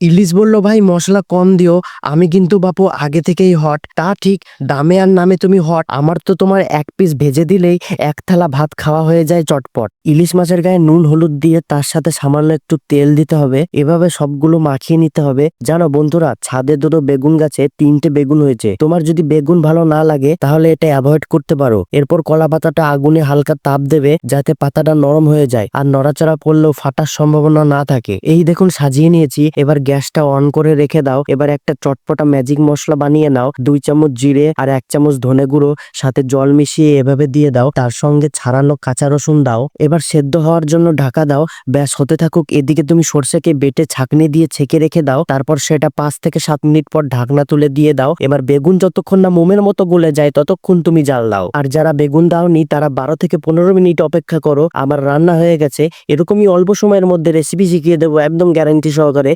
ইলিশ বলল, ভাই, মশলা কম দিও, আমি কিন্তু বাপু আগে থেকেই হট। তা ঠিক, দামে আর নামে তুমি হট, আমার তো তোমার এক পিস ভেজে দিলেই এক থালা ভাত খাওয়া হয়ে যায় চটপট। ইলিশ মাছের গায়ে নুন, হলুদ দিয়ে তার সাথে সামান্য একটু তেল দিতে হবে, এভাবে সবগুলো মাখিয়ে নিতে হবে। জানো বন্ধুরা, ছাদে দুটো বেগুন গাছে তিনটে বেগুন হয়েছে, তোমার যদি বেগুন ভালো না লাগে, তাহলে এটা অ্যাভয়েড করতে পারো। এরপর কলা পাতাটা আগুনে হালকা তাপ দেবে, যাতে পাতাটা নরম হয়ে যায়, আর নড়াচড়া করলেও ফাটার সম্ভাবনা না থাকে। এই দেখুন, সাজিয়ে নিয়েছি, এবার গ্যাসটা অন করে রেখে দাও। এবার একটা চটপটা ম্যাজিক মশলা বানিয়ে নাও। দুই চামচ জিরে আর এক চামচ ধনে গুঁড়ো, সাথে জল মিশিয়ে এভাবে দিয়ে দাও। তার সঙ্গে ছাড়ানো কাঁচা রসুন দাও। এবার সেদ্ধ হওয়ার জন্য ঢাকা দাও। ব্যাস, হতে থাকুক। এদিকে তুমি সর্ষেকে বেটে ছাকনি দিয়ে ছেঁকে রেখে দাও। তারপর সেটা পাঁচ থেকে সাত মিনিট পর ঢাকনা তুলে দিয়ে দাও। এবার বেগুন যতক্ষণ না মোমের মতো গলে যায়, ততক্ষণ তুমি জাল দাও। আর যারা বেগুন দাওনি, তারা বারো থেকে পনেরো মিনিট অপেক্ষা করো। আমার রান্না হয়ে গেছে। এরকমই অল্প সময়ের মধ্যে রেসিপি শিখিয়ে দেবো, একদম গ্যারান্টি সহকারে।